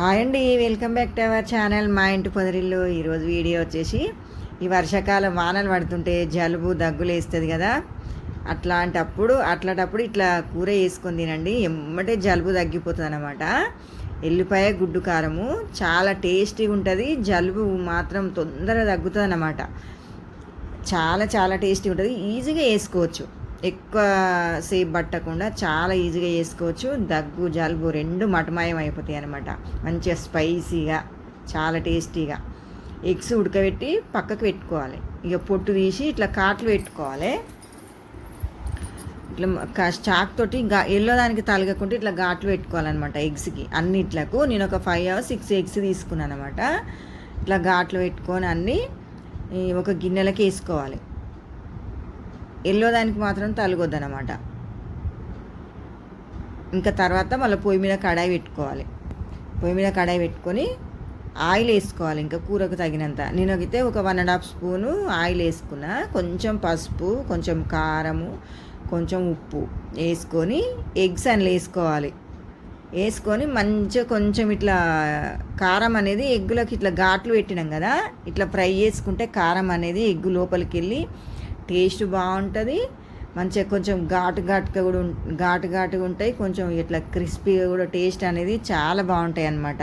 Hi అండి welcome back to our channel. మా ఇంటి పొదరిల్లు. ఈరోజు వీడియో వచ్చేసి ఈ వర్షాకాలం వానలు పడుతుంటే జలుబు దగ్గులు వేస్తుంది కదా. అట్లాంటప్పుడు అట్లాంటప్పుడు ఇట్లా కూర వేసుకొని తినండి. ఎమ్మటే జలుబు తగ్గిపోతుంది అనమాట ఎల్లిపాయ గుడ్డు కారము చాలా టేస్టీగా ఉంటుంది. జలుబు మాత్రం తొందరగా తగ్గుతుంది అన్నమాట చాలా చాలా టేస్టీ ఉంటుంది. ఈజీగా వేసుకోవచ్చు. ఎక్కువ సేపు పట్టకుండా చాలా ఈజీగా చేసుకోవచ్చు. దగ్గు జలుబు రెండు మటమాయం అయిపోతాయి అనమాట మంచిగా స్పైసీగా చాలా టేస్టీగా. ఎగ్స్ ఉడకబెట్టి పక్కకు పెట్టుకోవాలి. ఇక పొట్టు తీసి ఇట్లా కాట్లు పెట్టుకోవాలి. ఇట్లా చాక్ తోటి గా ఎల్లో దానికి తలగకుండా ఇట్లా ఘాట్లు పెట్టుకోవాలన్నమాట ఎగ్స్కి. అన్నిట్లకు. నేను ఒక ఫైవ్ అవర్స్ సిక్స్ ఎగ్స్ తీసుకున్నాను అనమాట ఇట్లా ఘాట్లు పెట్టుకొని అన్నీ ఒక గిన్నెలకి వేసుకోవాలి. ఎల్లో దానికి మాత్రం తలగొద్దనమాట ఇంకా తర్వాత మళ్ళీ పొయ్యి మీద కడాయి పెట్టుకోవాలి. పొయ్యి మీద కడాయి పెట్టుకొని ఆయిల్ వేసుకోవాలి ఇంకా కూరకు తగినంత. నేను అయితే ఒక one and half spoon oil వేసుకున్నా. కొంచెం పసుపు కొంచెం కారము కొంచెం ఉప్పు వేసుకొని ఎగ్స్ అందులో వేసుకోవాలి. వేసుకొని మంచిగా కొంచెం ఇట్లా కారం అనేది ఎగ్గులోకి ఇట్లా ఘాట్లు పెట్టినాం కదా ఇట్లా ఫ్రై చేసుకుంటే కారం అనేది ఎగ్గు లోపలికి వెళ్ళి టేస్ట్ బాగుంటుంది. మంచిగా కొంచెం ఘాటు ఘాటుగా కూడా ఘాటు ఘాటుగా ఉంటాయి. కొంచెం ఇట్లా క్రిస్పీగా కూడా టేస్ట్ అనేది చాలా బాగుంటాయి అన్నమాట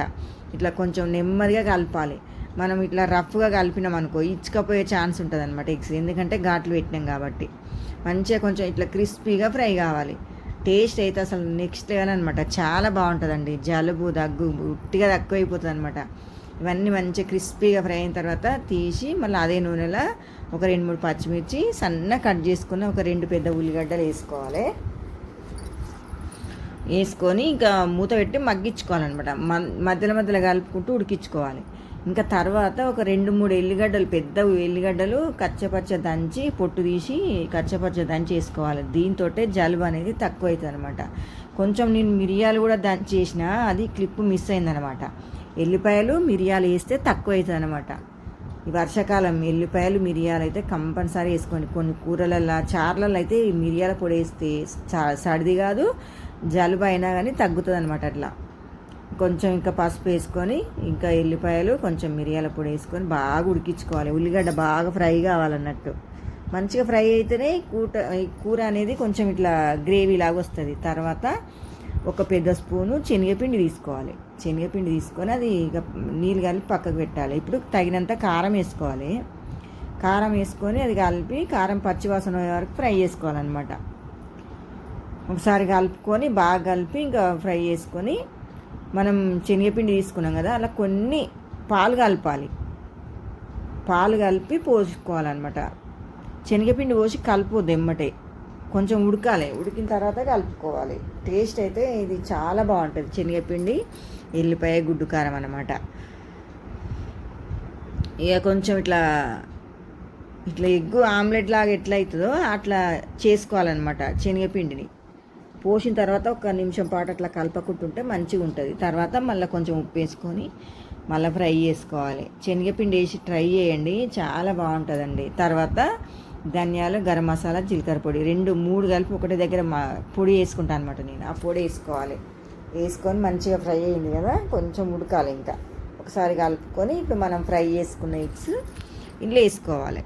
ఇట్లా కొంచెం నెమ్మదిగా కలపాలి. మనం ఇట్లా రఫ్గా కలిపినాం అనుకో ఇచ్చుకపోయే ఛాన్స్ ఉంటుంది అనమాట ఎగ్స్. ఎందుకంటే ఘాట్లు పెట్టినాం కాబట్టి. మంచిగా కొంచెం ఇట్లా క్రిస్పీగా ఫ్రై కావాలి. టేస్ట్ అయితే అసలు నెక్స్ట్ లెవెల్ అనమాట చాలా బాగుంటుందండి. జలుబు దగ్గు ఉట్టిగా తక్కువ అయిపోతుంది అనమాట ఇవన్నీ మంచిగా క్రిస్పీగా ఫ్రై అయిన తర్వాత తీసి మళ్ళీ అదే నూనెలో ఒక రెండు మూడు పచ్చిమిర్చి సన్న కట్ చేసుకున్న ఒక రెండు పెద్ద ఉల్లిగడ్డలు వేసుకోవాలి. వేసుకొని ఇంకా మూత పెట్టి మగ్గించుకోవాలన్నమాట. మధ్యలో మధ్యలో కలుపుకుంటూ ఉడికించుకోవాలి. ఇంకా తర్వాత ఒక రెండు మూడు ఎల్లిగడ్డలు పెద్ద ఎల్లిగడ్డలు కచ్చపచ్చ దంచి పొట్టు తీసి కచ్చపచ్చ దంచి వేసుకోవాలి. దీంతో జలుబు అనేది తక్కువ అవుతుంది అనమాట కొంచెం నేను మిరియాలు కూడా దంచి చేసిన అది క్లిప్ మిస్ అయిందనమాట ఎల్లిపాయలు మిరియాలు వేస్తే తక్కువ అవుతుంది అనమాట ఈ వర్షాకాలం ఎల్లిపాయలు మిరియాలు అయితే కంపల్సరీ వేసుకోండి. కొన్ని కూరలలో చార్లలో అయితే మిరియాల పొడి వేస్తే సర్ది కాదు జలుబు అయినా కానీ తగ్గుతుంది అనమాట అట్లా. కొంచెం ఇంకా పసుపు వేసుకొని ఇంకా ఎల్లిపాయలు కొంచెం మిరియాల పొడి వేసుకొని బాగా ఉడికించుకోవాలి. ఉల్లిగడ్డ బాగా ఫ్రై కావాలన్నట్టు. మంచిగా ఫ్రై అయితేనే కూట కూర అనేది కొంచెం ఇట్లా గ్రేవీ లాగా వస్తుంది. తర్వాత ఒక పెద్ద స్పూను శనగపిండి తీసుకోవాలి. శనగపిండి తీసుకొని అది ఇక నీళ్ళు కలిపి పక్కకు పెట్టాలి. ఇప్పుడు తగినంత కారం వేసుకోవాలి. కారం వేసుకొని అది కలిపి కారం పచ్చివాసన వరకు ఫ్రై చేసుకోవాలన్నమాట. ఒకసారి కలుపుకొని బాగా కలిపి ఇంకా ఫ్రై చేసుకొని మనం శనగపిండి తీసుకున్నాం కదా అలా కొన్ని పాలు కలపాలి. పాలు కలిపి పోసుకోవాలన్నమాట. శనగపిండి పోసి కలుపు దెమ్మటే కొంచెం ఉడకాలి. ఉడికిన తర్వాత కలుపుకోవాలి. టేస్ట్ అయితే ఇది చాలా బాగుంటుంది. శనగపిండి ఎల్లిపాయ గుడ్డు కారం అనమాట ఇక కొంచెం ఇట్లా ఇట్లా ఎగ్గు ఆమ్లెట్ లాగా ఎట్లా అవుతుందో అట్లా చేసుకోవాలన్నమాట శనగపిండిని. పోసిన తర్వాత ఒక నిమిషం పాటు అట్లా కలపకుంటుంటే మంచిగా ఉంటుంది. తర్వాత మళ్ళీ కొంచెం ఉప్పు వేసుకొని మళ్ళీ ఫ్రై చేసుకోవాలి. శనగపిండి వేసి ట్రై చేయండి. చాలా బాగుంటుందండి. తర్వాత ధనియాలు గరం మసాలా జీలకర్ర పొడి. రెండు మూడు కలిపి ఒకటి దగ్గర మా పొడి వేసుకుంటాను అనమాట నేను. ఆ పొడి వేసుకోవాలి. వేసుకొని మంచిగా ఫ్రై అయింది కదా కొంచెం ఉడకాలి ఇంకా. ఒకసారి కలుపుకొని ఇప్పుడు మనం ఫ్రై చేసుకున్న ఎగ్స్ ఇంట్లో వేసుకోవాలి.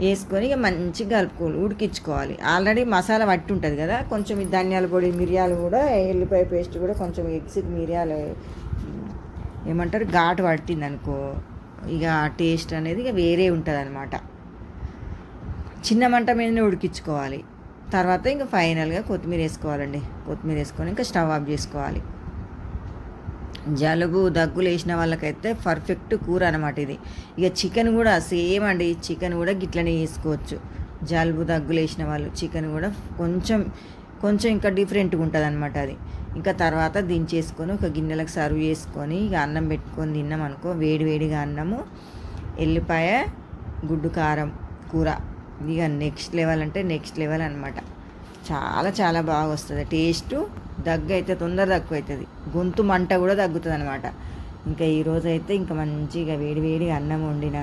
వేసుకొని ఇక మంచిగా కలుపుకోవాలి ఉడికించుకోవాలి. ఆల్రెడీ మసాలా పట్టి ఉంటుంది కదా కొంచెం ధనియాల పొడి మిరియాలు కూడా ఎల్లిపాయ పేస్ట్ కూడా కొంచెం ఎగ్స్కి మిరియాలు ఏమంటారు ఘాటు పట్టింది అనుకో ఇక టేస్ట్ అనేది ఇక వేరే ఉంటుంది అనమాట చిన్న మంట మీదనే ఉడికించుకోవాలి. తర్వాత ఇంకా ఫైనల్గా కొత్తిమీర వేసుకోవాలండి. కొత్తిమీర వేసుకొని ఇంకా స్టవ్ ఆఫ్ చేసుకోవాలి. జలుబు దగ్గులు వేసిన వాళ్ళకైతే పర్ఫెక్ట్ కూర అనమాట ఇది. ఇక చికెన్ కూడా సేమ్ అండి. చికెన్ కూడా గిట్లనే వేసుకోవచ్చు. జలుబు దగ్గులు వేసిన వాళ్ళు చికెన్ కూడా కొంచెం కొంచెం ఇంకా డిఫరెంట్గా ఉంటుంది అనమాట అది. ఇంకా తర్వాత దించేసుకొని ఒక గిన్నెలకు సర్వ్ చేసుకొని ఇక అన్నం పెట్టుకొని తిన్నాం అనుకో వేడివేడిగా అన్నము ఎల్లిపాయ గుడ్డు కారం కూర. ఇక నెక్స్ట్ లెవెల్ అంటే నెక్స్ట్ లెవెల్ అనమాట చాలా చాలా బాగా వస్తుంది. టేస్టు దగ్గు అయితే తొందర తక్కువ అవుతుంది గొంతు మంట కూడా తగ్గుతుంది అనమాట ఇంకా ఈరోజు అయితే ఇంకా మంచిగా వేడివేడిగా అన్నం వండిన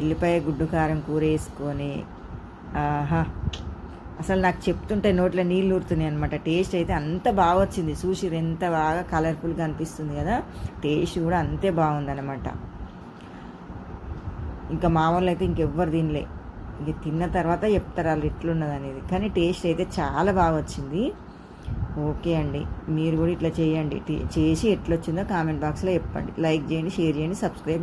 ఎల్లిపాయ గుడ్డు కారం కూర వేసుకొని ఆహా అసలు నాకు చెప్తుంటే నోట్లో నీళ్ళు ఊరుతున్నాయి అనమాట టేస్ట్ అయితే అంత బాగా వచ్చింది. చూసి ఎంత బాగా కలర్ఫుల్గా అనిపిస్తుంది కదా. టేస్ట్ కూడా అంతే బాగుందనమాట ఇంకా మా వాళ్ళు అయితే ఇంకెవ్వరు తినలే. ఇక తిన్న తర్వాత చెప్తారు వాళ్ళు ఎట్లున్నది అనేది. కానీ టేస్ట్ అయితే చాలా బాగా వచ్చింది. ఓకే అండి. మీరు కూడా ఇట్లా చేయండి. చేసి ఎట్లొచ్చిందో కామెంట్ బాక్స్లో చెప్పండి. లైక్ చేయండి షేర్ చేయండి సబ్స్క్రైబ్